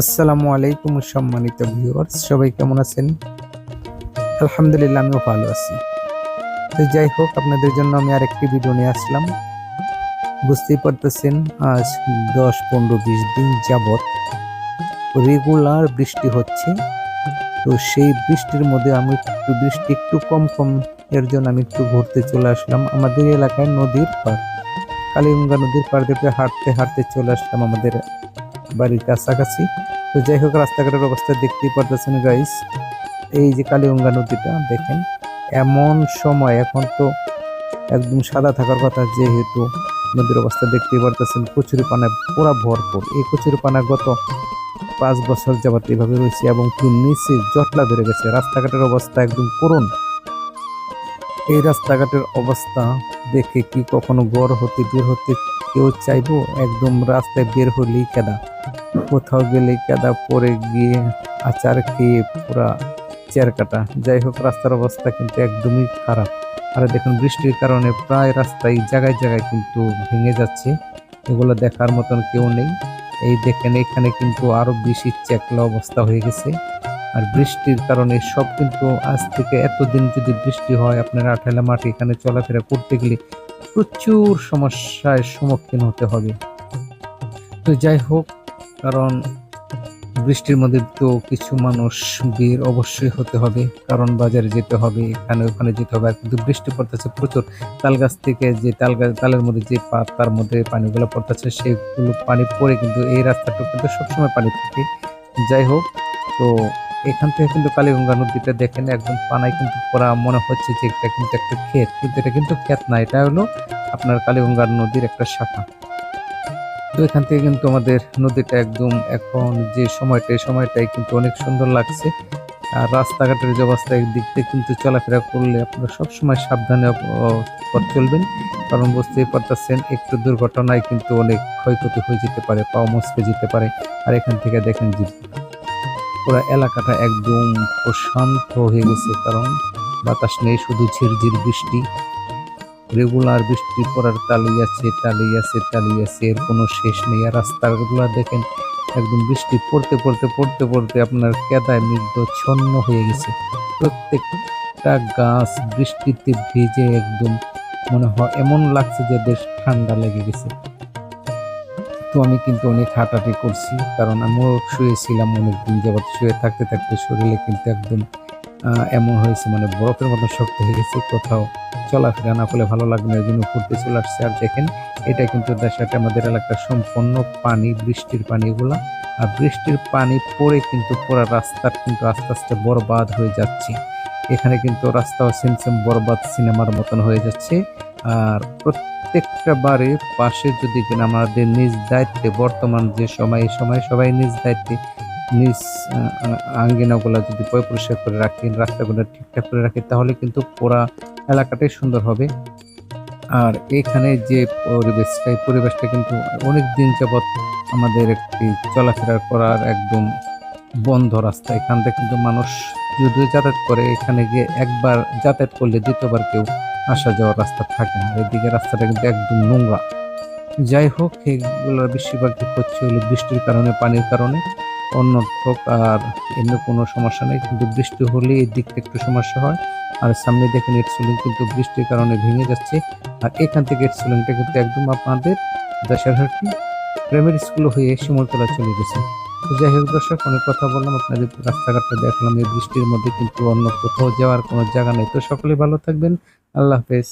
আসসালামু আলাইকুম, সম্মানিত ভিউয়ার্স সবাই কেমন আছেন? আলহামদুলিল্লাহ, আমিও ভালো আছি। তো যাই হোক, আপনাদের জন্য আমি আরেকটি ভিডিও নিয়ে আসলাম। বুঝতেই পারতেছেন, আজ দশ, পনেরো, বিশ দিন যাবৎ রেগুলার বৃষ্টি হচ্ছে। তো সেই বৃষ্টির মধ্যে আমি একটু, বৃষ্টি একটু কম কম এর জন্য আমি একটু ঘুরতে চলে আসলাম। আমাদের এলাকায় নদীর পার কালীগঙ্গা নদীর পার দিয়ে হাঁটতে হাঁটতে চলে আসলাম আমাদের বাড়ির কাছাকাছি। তো যাই হোক, রাস্তাঘাটের অবস্থা দেখতেই পারতেছেন গাইস এই যে কালীগঙ্গা নদীটা, দেখেন, এমন সময় এখন তো একদম সাদা থাকার কথা, যেহেতু নদীর অবস্থা দেখতেই পারতেছেন কচুরি পানায় পুরা ভরপুর। এই কচুরি পানা গত পাঁচ বছর যাবত এভাবে রয়েছে এবং কি নিচে জটলা ধরে গেছে। রাস্তাঘাটের অবস্থা একদম করুন এই রাস্তাঘাটের অবস্থা দেখে কি কখনো গড় হতে বের হতে কেউ চাইব? একদম রাস্তায় বের হলেই কেদা কোথাও গেলে কেদা পরে গিয়ে আচার খেয়ে পুরা চেয়ার কাটা। যাই হোক, রাস্তার অবস্থা কিন্তু একদমই খারাপ। আর দেখুন, বৃষ্টির কারণে প্রায় রাস্তায় জায়গায় জায়গায় কিন্তু ভেঙে যাচ্ছে। এগুলো দেখার মতন কেউ নেই। এই দেখেন, এখানে কিন্তু আরও বেশি চেকলা অবস্থা হয়ে গেছে। আর বৃষ্টির কারণে সব কিন্তু আজ থেকে এতদিন যদি বৃষ্টি হয়, আপনার আঠালা মাটি এখানে চলাফেরা করতে গেলে প্রচুর সমস্যার সম্মুখীন হতে হবে। তো যাই হোক, কারণ বৃষ্টির মধ্যে তো কিছু মানুষ বের অবশ্যই হতে হবে, কারণ বাজারে যেতে হবে, এখানে ওখানে যেতে হবে, আর কিন্তু বৃষ্টি পড়তেছে প্রচুর। তাল গাছ থেকে যে তাল গাছ তালের মধ্যে যে পাত, তার মধ্যে পানিগুলো পড়তেছে, সেগুলো পানি পড়ে কিন্তু এই রাস্তাটা কিন্তু সবসময় পানি থাকে। যাই হোক, তো এখান থেকে কিন্তু কালীগঙ্গা নদীটা দেখেন একদম পানায় কিন্তু পড়া মনে হচ্ছে যে এটা কিন্তু একটা ক্ষেত, কিন্তু এটা কিন্তু ক্ষেত না, এটা হলো আপনার কালীগঙ্গা নদীর একটা শাখা। তো এখান থেকে কিন্তু আমাদের নদীটা একদম এখন যে সময়টা, এই সময়টাই কিন্তু অনেক সুন্দর লাগছে। আর রাস্তাঘাটের যে অবস্থা দিক থেকে কিন্তু চলাফেরা করলে আপনারা সবসময় সাবধানে পথ চলবেন। কারণ বুঝতেই পারতেছেন, একটু দুর্ঘটনায় কিন্তু অনেক ক্ষয়ক্ষতি হয়ে যেতে পারে, পাও মস্কে যেতে পারে। আর এখান থেকে দেখেন যে পুরো এলাকাটা একদম প্রশান্ত হয়ে গেছে, কারণ বাতাস নেই, শুধু ঝিরঝির বৃষ্টি। রেগুলার বৃষ্টি পড়ার তালিয়ে আছে তালিয়ে আছে তালিয়ে আছে, এর কোনো শেষ নেই। আর রাস্তাগুলো দেখেন, একদম বৃষ্টি পড়তে পড়তে পড়তে পড়তে আপনার কেদায় মৃদ্ধ ছন্ন হয়ে গেছে। প্রত্যেকটা গাছ বৃষ্টিতে ভিজে একদম মনে হয় এমন লাগছে যে বেশ ঠান্ডা লেগে গেছে। তো আমি কিন্তু অনেক হাঁটাহাঁটি করছি। কারণ আমিও শুয়েছিলাম অনেক দিন যাবৎ। শুয়ে থাকতে থাকতে শরীরে কিন্তু একদম এমন হয়েছে মানে বরফের মতো শক্ত হয়ে গেছে কোথাও। চলাফেরা না করলে ভালো লাগবে না এই জন্য ঘুরতে চলে আসছে। আর দেখেন, এটা কিন্তু দেশাটা আমাদের এলাকার সম্পূর্ণ পানি, বৃষ্টির পানি এগুলা। আর বৃষ্টির পানি পড়ে কিন্তু পুরো রাস্তা কিন্তু আস্তে আস্তে বরবাদ হয়ে যাচ্ছে। এখানে কিন্তু রাস্তাও সেম সেম বরবাদ সিনেমার মতন হয়ে যাচ্ছে। আর প্রত্যেকটা বাড়ির পাশে যদি কিনা আমাদের নিজ দায়িত্বে, বর্তমান যে সময়, এই সময় সবাই নিজ দায়িত্বে নিজ আঙ্গিনাগুলো যদি পয় পরিষ্কার করে রাখি, রাস্তাগুলো ঠিকঠাক করে রাখি, তাহলে কিন্তু পুরা এলাকাটাই সুন্দর হবে। আর এখানে যে পরিবেশটা পরিবেশটা কিন্তু অনেক দিন যাবৎ আমাদের একটি চলাফেরা করার একদম বন্ধ রাস্তা। এখান থেকে কিন্তু মানুষ যদি যাতায়াত করে, এখানে গিয়ে একবার যাতায়াত করলে দ্বিতীয়বার কেউ আসা যাওয়ার রাস্তা থাকে না। এদিকে রাস্তাটা কিন্তু একদম নোংরা। যাই হোক এগুলোর বেশিরভাগই হচ্ছে হলো বৃষ্টির কারণে, পানির কারণে। অন্যথক আর এমনি কোনো সমস্যা নেই, কিন্তু বৃষ্টি হলে এই দিকটা একটু সমস্যা হয়। আর সামনে দেখেন এর সিলিং কিন্তু বৃষ্টির কারণে ভেঙে যাচ্ছে। আর এখান থেকে এর সিলিংটা কিন্তু একদম আপনাদের দেশারহাটি প্রাইমারি স্কুল হয়ে শিমলতলা চলে গেছে। যাই হোক দর্শক, অনেক কথা বললাম, আপনাদের রাস্তাঘাটটা দেখলাম, এই বৃষ্টির মধ্যে কিন্তু অন্য কোথাও যাওয়ার কোনো জায়গা নেই। তো সকলে ভালো থাকবেন, আল্লাহ হাফেজ।